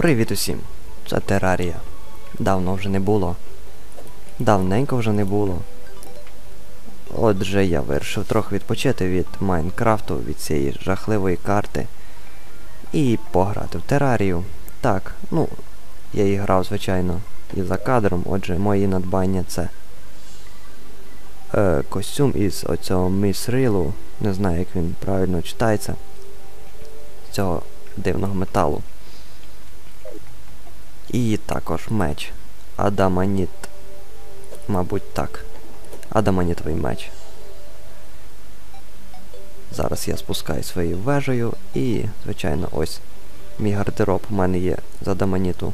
Привіт усім! Це Терарія. Давно вже не було. Давненько вже не було. Отже, я вирішив трохи відпочити від Майнкрафту, від цієї жахливої карти. І пограти в Терарію. Так, ну, я і грав, звичайно, і за кадром, отже, мої надбання це. Е, костюм із оцього місрилу. Не знаю, як він правильно читається. З цього дивного металу. І також меч. Адаманіт. Мабуть, так. Адаманітовий меч. Зараз я спускаю своєю вежею і, звичайно, ось мій гардероб у мене є з адаманіту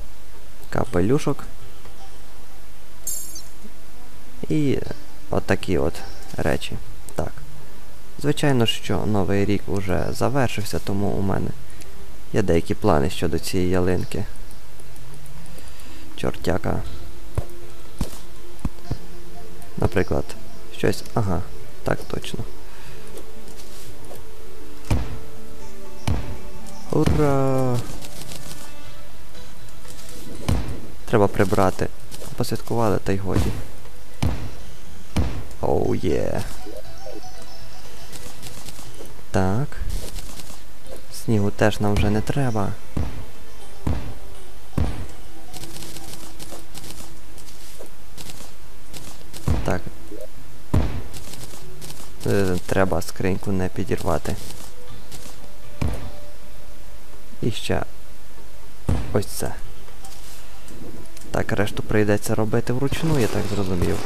капелюшок. І отакі от речі. Так. Звичайно, що новий рік уже завершився, тому у мене є деякі плани щодо цієї ялинки. Чортяка. Наприклад, щось... Ага, так точно. Ура! Треба прибрати. Посвяткували, та й годі. Оу oh, є. Yeah. Так. Снігу теж нам вже не треба. Треба скриньку не підірвати. І ще ось це. Так, решту прийдеться робити вручну, я так зрозумів.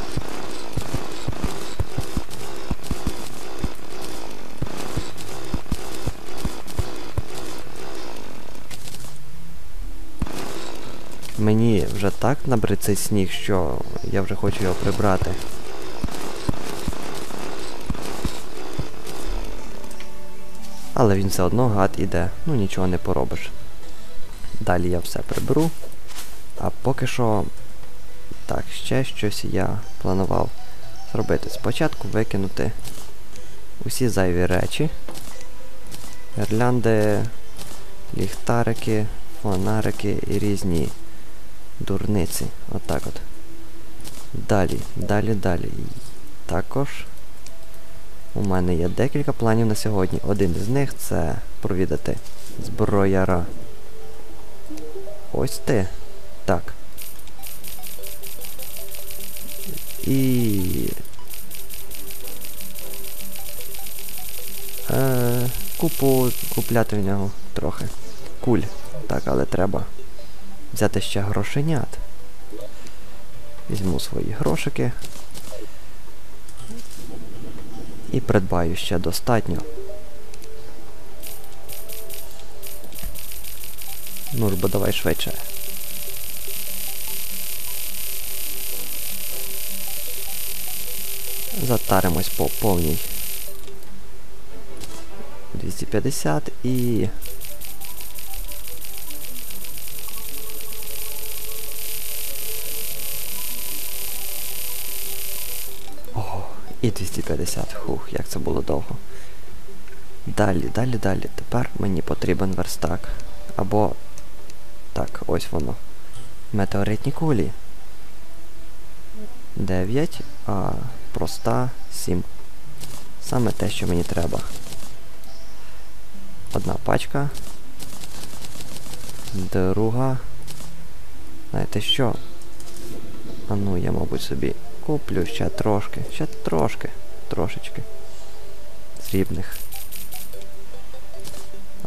Мені вже так набрид цей сніг, що я вже хочу його прибрати. Але він все одно гад іде, ну нічого не поробиш. Далі я все приберу. А поки що... Так, ще щось я планував зробити. Спочатку викинути усі зайві речі. Гірлянди, ліхтарики, фонарики і різні дурниці. Отак от. Далі, далі, далі. Також у мене є декілька планів на сьогодні. Один з них це провідати зброяра. Ось ти. Так. І... Е, Купу купляти в нього трохи. Куль. Так, але треба взяти ще грошенят. Візьму свої грошики. І придбаю ще достатньо. Ну ж бо давай швидше. Затаримось по повній. 250 і... І 250. Хух, як це було довго. Далі, далі, далі. Тепер мені потрібен верстак. Або... Так, ось воно. Метеоритні кулі. 9, а проста 7. Саме те, що мені треба. Одна пачка. Друга. Знаєте що? А ну я, мабуть, собі Куплю ще трошки, ще трошки, трошечки. Срібних.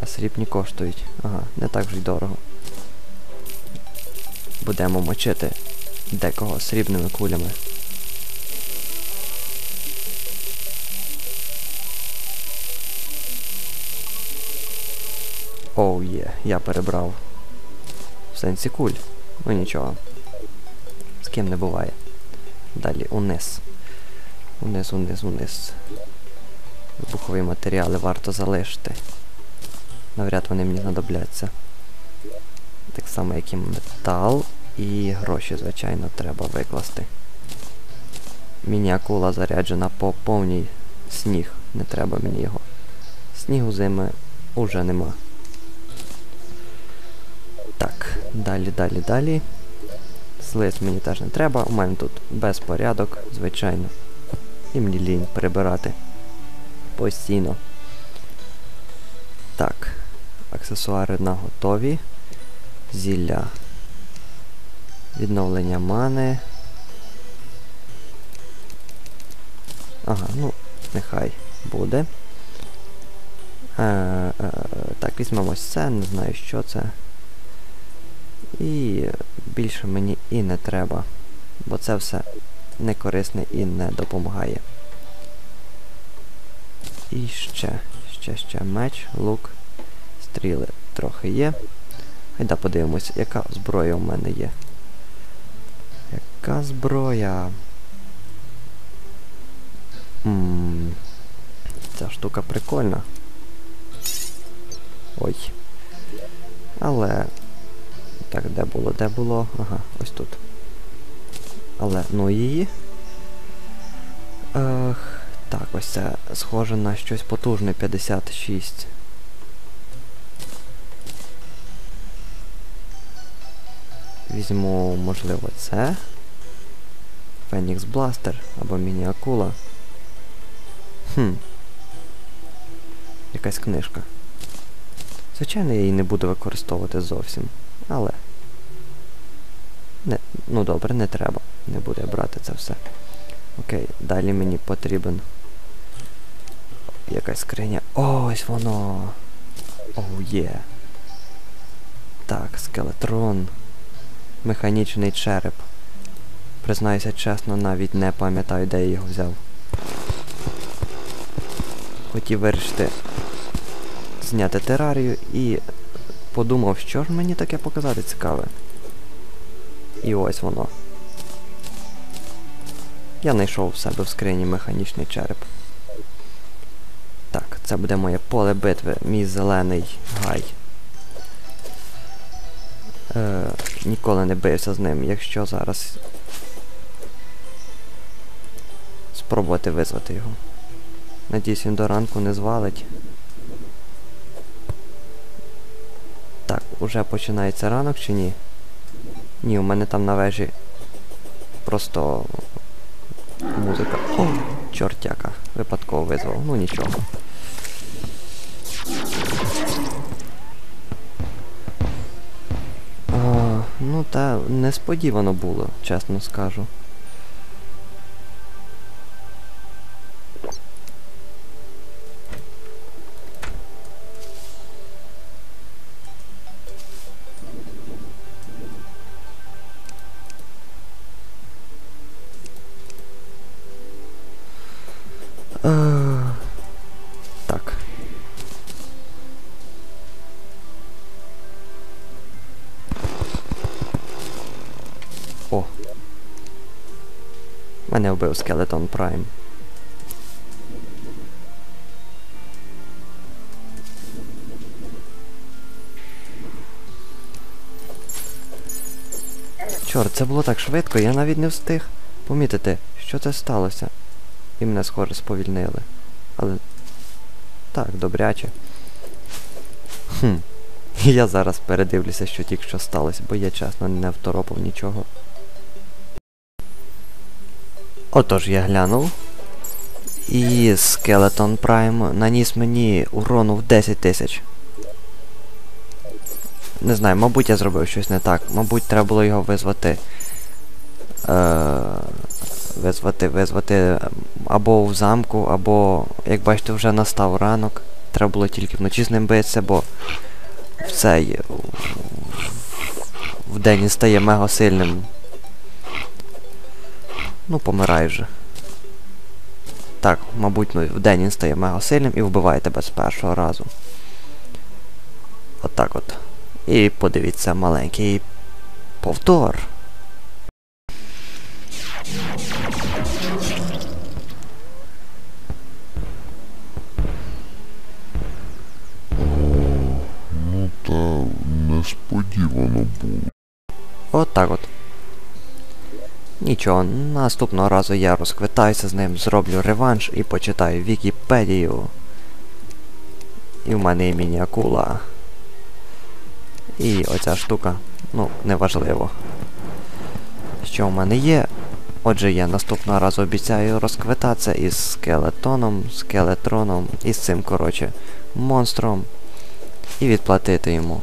А срібні коштують. Ага, не так вже й дорого. Будемо мочити декого срібними кулями. Оу oh, є, yeah. я перебрав. В сенсі куль. Ну нічого. З ким не буває. Далі униз. Униз, униз, униз. Вибухові матеріали варто залишити. Навряд вони мені знадобляться. Так само, як і метал. І гроші, звичайно, треба викласти. Міні-акула заряджена по повній сніг. Не треба мені його. Снігу зими уже нема. Так. Далі, далі, далі. Слиз мені теж не треба. У мене тут безпорядок, звичайно. І мені лінь прибирати. Постійно. Так. Аксесуари наготові. Зілля. Відновлення мани. Ага, ну, нехай буде. Е, е, так, візьмемо ось це, не знаю, що це. І більше мені і не треба, бо це все не корисне і не допомагає. І ще, ще, ще меч, лук, стріли трохи є. Гайда подивимось, яка зброя у мене є. Яка зброя? Ммм. Ця штука прикольна. Ой. Але... Так, де було, де було? Ага, ось тут. Але, ну її. Ех, так, ось це схоже на щось потужне 56. Візьму, можливо, це. Фенікс Бластер або міні-акула. Хм. Якась книжка. Звичайно, я її не буду використовувати зовсім. Але. Ну добре, не треба. Не буду я брати це все. Окей, далі мені потрібен. Якась скриня. Ось воно! Оу є. Так, скелетрон. Механічний череп. Признаюся чесно, навіть не пам'ятаю, де я його взяв. Хотів вирішити зняти терарію і подумав, що ж мені таке показати цікаве. І ось воно. Я знайшов в себе в скрині механічний череп. Так, це буде моє поле битви, мій зелений гай. Е, Ніколи не бився з ним, якщо зараз спробувати визвати його. Надіюсь, він до ранку не звалить. Так, уже починається ранок чи ні? Ні, у мене там на вежі просто музика. О, чортяка. Випадково визвав. Ну нічого. А, ну та несподівано було, чесно скажу. Мене вбив Скелетон Прайм. Чорт, це було так швидко, я навіть не встиг помітити, що це сталося. І мене схоже сповільнили. Але... Так, добряче. Хм. Я зараз передивлюся, що тільки що сталося, бо я чесно не второпав нічого. Отож я глянув. І Skeleton Prime наніс мені урону в 10 тисяч. Не знаю, мабуть я зробив щось не так. Мабуть, треба було його визвати. Е визвати, визвати або в замку, або, як бачите, вже настав ранок. Треба було тільки вночі з ним битися, бо в цей в день стає мега сильним. Ну, помирай вже. Так, мабуть, ну, в день він стає мега сильним і вбиває тебе з першого разу. Отак от, от. І подивіться маленький повтор. Ну та несподівано було. От так от. Нічого, наступного разу я розквитаюся з ним, зроблю реванш і почитаю Вікіпедію. І в мене є міні-акула. І оця штука, ну, неважливо. Що в мене є. Отже, я наступного разу обіцяю розквитатися із скелетоном, скелетроном, із цим, коротше, монстром. І відплатити йому.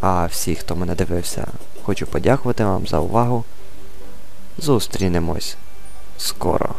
А всі, хто мене дивився, хочу подякувати вам за увагу. Зустрінемось скоро.